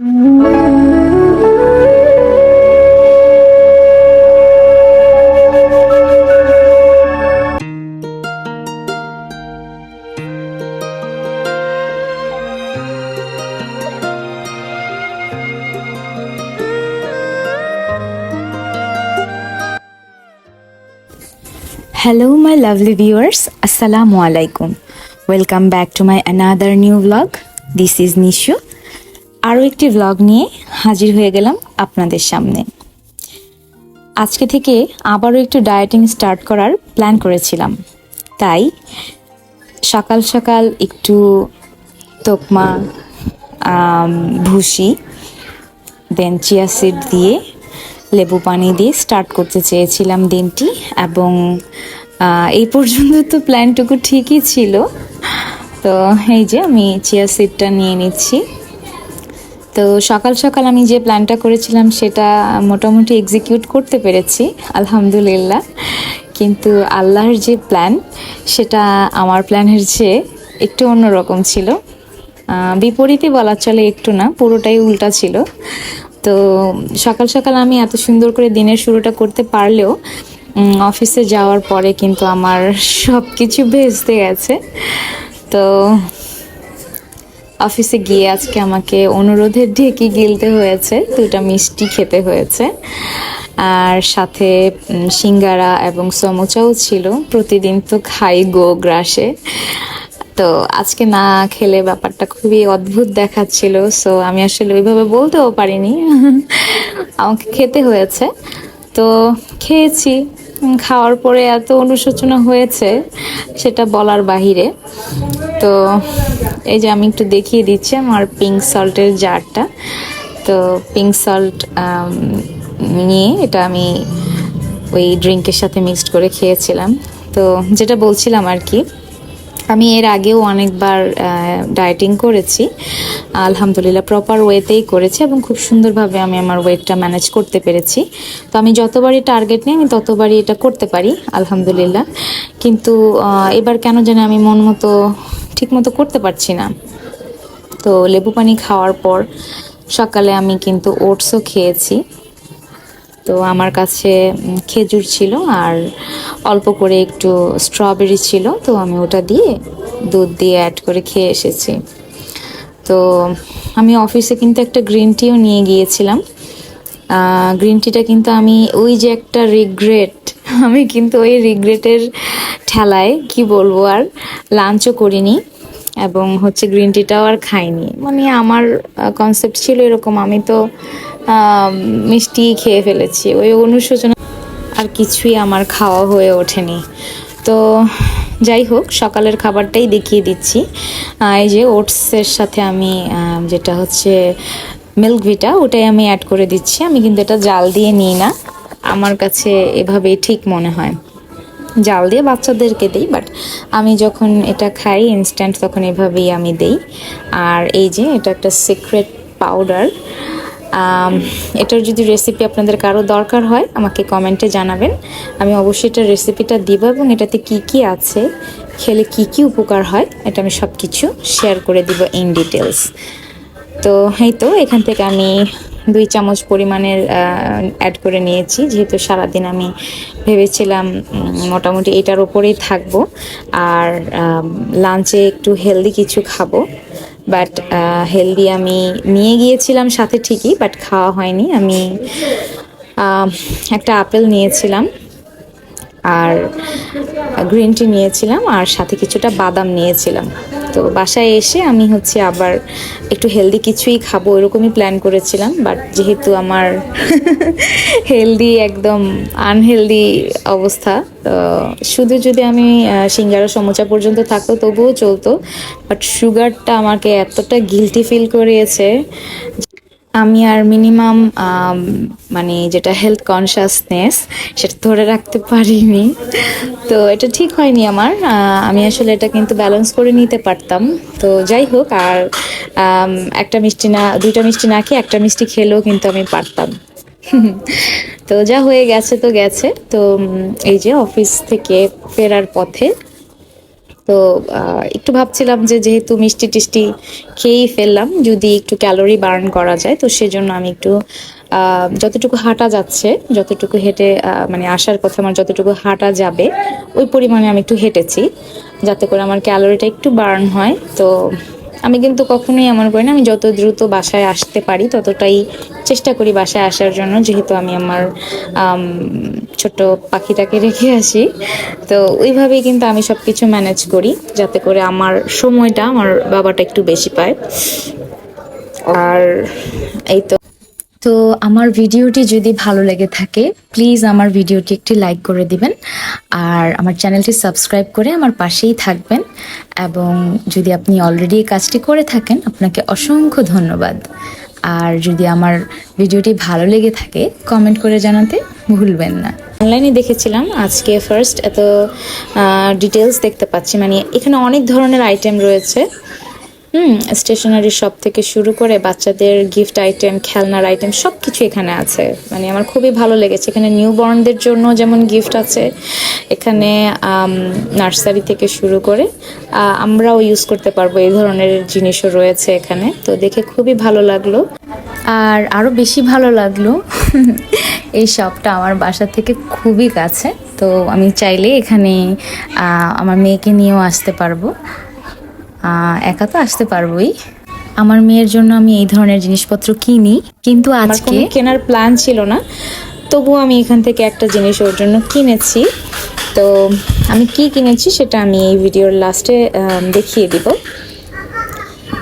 Hello my lovely viewers, Assalamualaikum. Welcome back to my another new vlog. This is Nishu. আরও একটি vlog নিয়ে হাজির হয়ে গেলাম আপনাদের সামনে। আজকে থেকে আবারও একটু ডায়েটিং স্টার্ট করার প্ল্যান করেছিলাম। তাই সকাল সকাল একটু তোকমা ভুসি দেন চিয়া সিড দিয়ে লেবু পানি দিয়ে স্টার্ট করতে চেয়েছিলাম দিনটি এবং এই পর্যন্ত তো প্ল্যানটুকু ঠিকই ছিল। তো এই যে আমি চিয়া সিডটা নিয়ে নিচ্ছি। তো সকাল সকাল আমি যে প্ল্যানটা করেছিলাম সেটা মোটামুটি এক্সিকিউট করতে পেরেছি, আলহামদুলিল্লাহ। কিন্তু আল্লাহর যে প্ল্যান সেটা আমার প্ল্যানের চেয়ে একটু অন্যরকম ছিল। বিপরীতে বলা চলে একটু না, পুরোটাই উল্টা ছিল। তো সকাল সকাল আমি এত সুন্দর করে দিনের শুরুটা করতে পারলেও অফিসে যাওয়ার পরে কিন্তু আমার সব কিছু ভেস্তে গেছে। তো অফিসে গিয়ে আজকে আমাকে অনুরোধের ঢেকি গিলতে হয়েছে দুটা মিষ্টি খেতে হয়েছে। আর সাথে সিঙ্গারা এবং সমোচাও ছিল। প্রতিদিন তো খাই গো গ্রাসে। তো আজকে না খেলে ব্যাপারটা খুবই অদ্ভুত দেখাচ্ছিল সো আমি আসলে ওইভাবে বলতেও পারিনি। আমাকে খেতে হয়েছে। তো খেয়েছি। খাওয়ার পরে এত অনুশোচনা হয়েছে, সেটা বলার বাহিরে। তো এই যে আমি একটু দেখিয়ে দিচ্ছি আমার পিঙ্ক সল্টের জারটা। তো পিঙ্ক সল্ট নিয়ে এটা আমি ওই ড্রিঙ্কের সাথে মিক্সড করে খেয়েছিলাম। তো যেটা বলছিলাম আর কি আমি এর আগেও অনেকবার ডায়েটিং করেছি। আলহামদুলিল্লাহ প্রপার ওয়েতেই করেছি এবং খুব সুন্দরভাবে আমি আমার ওয়েটটা ম্যানেজ করতে পেরেছি। তো আমি যতবারই টার্গেট নিই, আমি ততবারই এটা করতে পারি, আলহামদুলিল্লাহ। কিন্তু এবার কেন জানি আমি মন মতো ঠিক মতো করতে পারছি না। তো লেবু পানি খাওয়ার পর সকালে আমি কিন্তু ওটসও খেয়েছি। তো আমার কাছে খেজুর ছিল আর অল্প করে একটু স্ট্রবেরি ছিল, তো আমি ওটা দিয়ে দুধ দিয়ে অ্যাড করে খেয়ে এসেছি। তো আমি অফিসে কিন্তু একটা গ্রিন টিও নিয়ে গিয়েছিলাম। গ্রিন টিটা কিন্তু আমি ওই যে একটা রিগ্রেট আমি কিন্তু ওই রিগ্রেটের ঠেলায়, কি বলব আর লাঞ্চও করিনি এবং হচ্ছে গ্রিন টিটাও আর খাইনি। মানে আমার কনসেপ্ট ছিল এরকম, আমি তো মিষ্টি খেয়ে ফেলেছি। ওই অনুশোচনা আর কিছুই আমার খাওয়া হয়ে ওঠেনি। তো যাই হোক, সকালের খাবারটাই দেখিয়ে দিচ্ছি। এই যে ওটসের সাথে আমি যেটা হচ্ছে মিল্ক ভিটা, ওটাই আমি অ্যাড করে দিচ্ছি। আমি কিন্তু এটা জাল দিয়ে নিই না। আমার কাছে এভাবেই ঠিক মনে হয়। জাল দিয়ে বাচ্চাদেরকে দিই বাট আমি যখন এটা খাই ইনস্ট্যান্ট তখন এভাবেই আমি দেই। আর এই যে, এটা একটা সিক্রেট পাউডার এটার যদি রেসিপি আপনাদের কারও দরকার হয়, আমাকে কমেন্টে জানাবেন। আমি অবশ্যই এটার রেসিপিটা দিব এবং এটাতে কি কি আছে, খেলে কি কি উপকার হয়, এটা আমি সব কিছু শেয়ার করে দিব ইন ডিটেলস তো এই তো, এখান থেকে আমি দুই চামচ পরিমাণের অ্যাড করে নিয়েছি। যেহেতু সারাদিন আমি ভেবেছিলাম মোটামুটি এটার ওপরেই থাকব। আর লাঞ্চে একটু হেলদি কিছু খাব। বাট হেলদি আমি নিয়ে গিয়েছিলাম সাথে ঠিকই বাট খাওয়া হয়নি। আমি একটা আপেল নিয়েছিলাম। আর গ্রিন টি নিয়েছিলাম আর সাথে কিছুটা বাদাম নিয়েছিলাম। তো বাসায় এসে আমি হচ্ছে আবার একটু হেলদি কিছুই খাব এরকমই প্ল্যান করেছিলাম বাট যেহেতু আমার হেলদি একদম আনহেলদি অবস্থা, তো শুধু যদি আমি সিঙ্গারা সমোচা পর্যন্ত থাকতো তবুও চলতো বাট সুগারটা আমাকে এতটা গিলটি ফিল করিয়েছে আমি আর মিনিমাম মানে যেটা হেলথ কনসাসনেস সেটা ধরে রাখতে পারিনি। তো এটা ঠিক হয়নি আমার। আমি আসলে এটা কিন্তু ব্যালেন্স করে নিতে পারতাম। তো যাই হোক, আর একটা মিষ্টি না, দুইটা মিষ্টি না খেয়ে একটা মিষ্টি খেলেও কিন্তু আমি পারতাম। তো যা হয়ে গেছে তো গেছে। তো এই যে অফিস থেকে ফেরার পথে তো একটু ভাবছিলাম যে যেহেতু মিষ্টি টিষ্টি খেয়েই ফেললাম, যদি একটু ক্যালোরি বার্ন করা যায়, তো সেজন্য আমি একটু যতটুকু হাঁটা যাচ্ছে, যতটুকু হেঁটে মানে আসার পথে আমার যতটুকু হাঁটা যাবে, ওই পরিমাণে আমি একটু হেঁটেছি, যাতে করে আমার ক্যালোরিটা একটু বার্ন হয়। তো আমি কিন্তু কখনোই এমন করি না, আমি যত দ্রুত বাসায় আসতে পারি ততটাই চেষ্টা করি বাসায় আসার জন্য, যেহেতু আমি আমার ছোট পাখিটাকে রেখে আসি। তো ওইভাবেই কিন্তু আমি সব কিছু ম্যানেজ করি, যাতে করে আমার সময়টা আমার বাবাটা একটু বেশি পায়। আর এই তো। তো আমার ভিডিওটি যদি ভালো লেগে থাকে প্লিজ আমার ভিডিওটি একটি লাইক করে দিবেন আর আমার চ্যানেলটি সাবস্ক্রাইব করে আমার পাশেই থাকবেন এবং যদি আপনি অলরেডি এই কাজটি করে থাকেন, আপনাকে অসংখ্য ধন্যবাদ। আর যদি আমার ভিডিওটি ভালো লেগে থাকে কমেন্ট করে জানাতে ভুলবেন না। অনলাইনে দেখেছিলাম আজকে ফার্স্ট এত ডিটেলস দেখতে পাচ্ছি মানে এখানে অনেক ধরনের আইটেম রয়েছে। হুম স্টেশনারি শপ থেকে শুরু করে বাচ্চাদের গিফট আইটেম খেলনার আইটেম সব কিছু এখানে আছে। মানে আমার খুবই ভালো লেগেছে। এখানে নিউ বর্নদের জন্য যেমন গিফট আছে, এখানে নার্সারি থেকে শুরু করে আমরাও ইউজ করতে পারব। এই ধরনের জিনিসও রয়েছে এখানে। তো দেখে খুবই ভালো লাগল। আর আরও বেশি ভালো লাগল এই শপটা আমার বাসা থেকে খুবই কাছে। তো আমি চাইলে এখানে আমার মেয়েকে নিয়েও আসতে পারব। একা তো আসতে পারবোই। আমার মেয়ের জন্য আমি এই ধরনের জিনিসপত্র কিনি কিন্তু আজকে কেনার প্ল্যান ছিল না। তবুও আমি এখান থেকে একটা জিনিস ওর জন্য কিনেছি। তো আমি কি কিনেছি সেটা আমি এই ভিডিওর লাস্টে দেখিয়ে দিব।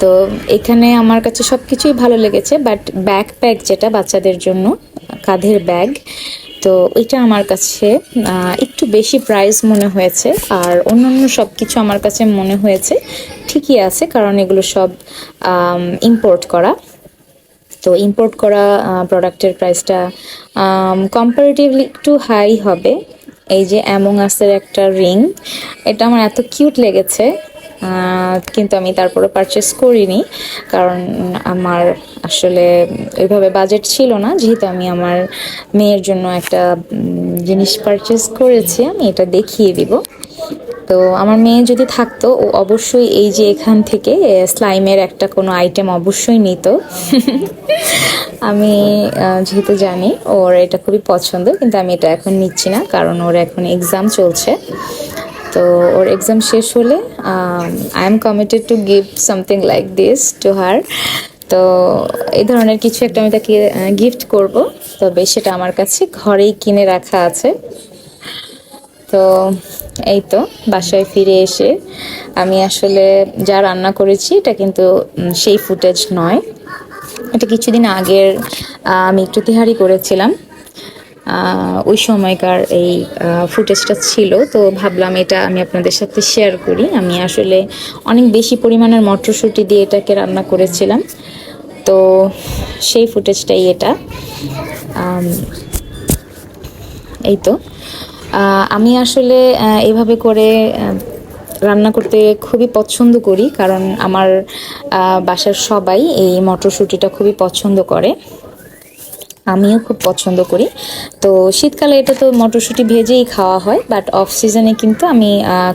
তো এখানে আমার কাছে সব কিছুই ভালো লেগেছে বাট ব্যাকপ্যাক যেটা বাচ্চাদের জন্য কাঁধের ব্যাগ তো এটা আমার কাছে একটু বেশি প্রাইস মনে হয়েছে। আর অন্যান্য সব কিছু আমার কাছে মনে হয়েছে। ঠিকই আছে, কারণ এগুলো সব ইম্পোর্ট করা। তো ইম্পোর্ট করা প্রোডাক্টের প্রাইসটা কম্পারেটিভলি একটু হাই হবে। এই যে অ্যামং আসের একটা রিং এটা আমার এত কিউট লেগেছে। কিন্তু আমি তারপরে পারচেস করিনি, কারণ আমার আসলে ওইভাবে বাজেট ছিল না। যেহেতু আমি আমার মেয়ের জন্য একটা জিনিস পারচেস করেছি, আমি এটা দেখিয়ে দিব। তো আমার মেয়ে যদি থাকতো, ও অবশ্যই এই যে এখান থেকে স্লাইমের একটা কোনো আইটেম অবশ্যই নিত। আমি যেহেতু জানি ওর এটা খুবই পছন্দ, কিন্তু আমি এটা এখন নিচ্ছি না, কারণ ওর এখন এক্সাম চলছে। তো ওর এক্সাম শেষ হলে I am committed to give something like this to her তো এই ধরনের কিছু একটা আমি তাকে গিফট করব। তবে সেটা আমার কাছে ঘরেই কিনে রাখা আছে। তো এই তো, বাসায় ফিরে এসে আমি আসলে যা রান্না করেছি, এটা কিন্তু সেই ফুটেজ নয়। এটা কিছুদিন আগের আমি একটু তিহারি করেছিলাম। ওই সময়কার এই ফুটেজটা ছিল। তো ভাবলাম এটা আমি আপনাদের সাথে শেয়ার করি। আমি আসলে অনেক বেশি পরিমাণের মটরশুঁটি দিয়ে এটাকে রান্না করেছিলাম। তো সেই ফুটেজটাই এটা। এই তো। আমি আসলে আহ, এইভাবে করে রান্না করতে খুবই পছন্দ করি। কারণ আমার বাসার সবাই এই মটরশুঁটিটা খুবই পছন্দ করে। আমিও খুব পছন্দ করি। তো শীতকালে এটা তো মটরশুঁটি ভেজেই খাওয়া হয় বাট অফ সিজনে কিন্তু আমি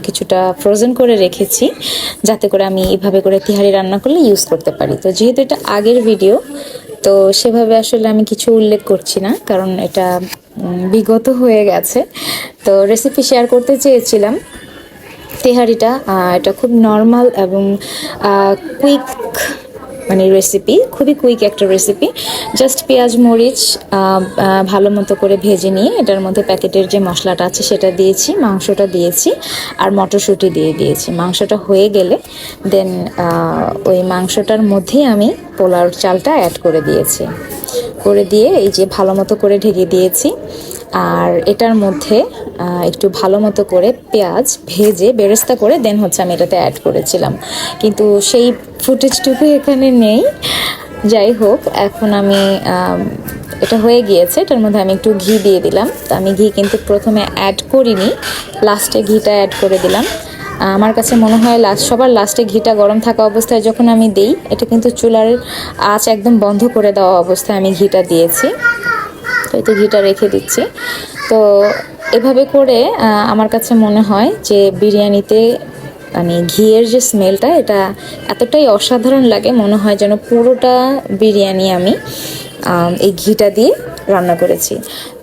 কিছুটা ফ্রোজেন করে রেখেছি, যাতে করে আমি এভাবে করে তিহারি রান্না করলে ইউজ করতে পারি। তো যেহেতু এটা আগের ভিডিও তো সেভাবে আসলে আমি কিছু উল্লেখ করছি না, কারণ এটা বিগত হয়ে গেছে। তো রেসিপি শেয়ার করতে চেয়েছিলাম, তেহারিটা এটা খুব নর্মাল এবং কুইক মানে রেসিপি খুবই কুইক একটা রেসিপি জাস্ট পেঁয়াজ, মরিচ ভালো মতো করে ভেজে নিয়ে এটার মধ্যে প্যাকেটের যে মশলাটা আছে সেটা দিয়েছি, মাংসটা দিয়েছি, আর মটরশুঁটি দিয়ে দিয়েছি। মাংসটা হয়ে গেলে দেন ওই মাংসটার মধ্যেই আমি পোলার চালটা অ্যাড করে দিয়েছি। করে দিয়ে এই যে ভালো মতো করে ঢেকে দিয়েছি আর এটার মধ্যে একটু ভালো মতো করে পেঁয়াজ ভেজে বেরেস্তা করে দেন হচ্ছে আমি এটাতে অ্যাড করেছিলাম। কিন্তু সেই ফুটেজটুকু এখানে নেই। যাই হোক, এখন আমি এটা হয়ে গিয়েছে। এটার মধ্যে আমি একটু ঘি দিয়ে দিলাম। তো আমি ঘি কিন্তু প্রথমে অ্যাড করিনি। লাস্টে ঘিটা অ্যাড করে দিলাম। আমার কাছে মনে হয় লাস্ট সবার লাস্টে ঘিটা গরম থাকা অবস্থায় যখন আমি দিই, এটা কিন্তু চুলার আঁচ একদম বন্ধ করে দেওয়া অবস্থায় আমি ঘিটা দিয়েছি। তো এই তো ঘিটা রেখে দিচ্ছি। তো এভাবে করে আমার কাছে মনে হয় যে বিরিয়ানিতে মানে ঘিয়ের যে স্মেলটা, এটা এতটাই অসাধারণ লাগে, মনে হয় যেন পুরোটা বিরিয়ানি আমি এই ঘিটা দিয়ে রান্না করেছি।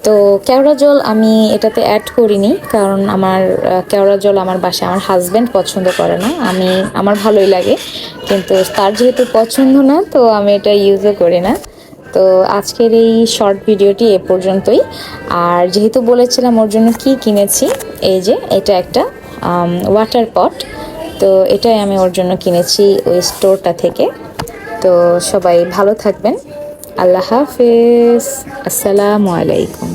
তো কেওড়া জল আমি এটাতে অ্যাড করিনি, কারণ আমার কেওড়া জল আমার বাসায়, আমার হাজব্যান্ড পছন্দ করে না। আমি, আমার ভালোই লাগে, কিন্তু তার যেহেতু পছন্দ না, তো আমি এটা ইউজও করি না। তো আজকের এই শর্ট ভিডিওটি এ পর্যন্তই। আর যেহেতু বলেছিলাম ওর জন্য কি কিনেছি, এই যে এটা একটা ওয়াটার পট তো এটাই আমি ওর জন্য কিনেছি ওই স্টোরটা থেকে। তো সবাই ভালো থাকবেন। আল্লাহ হাফেজ। আসসালামু আলাইকুম।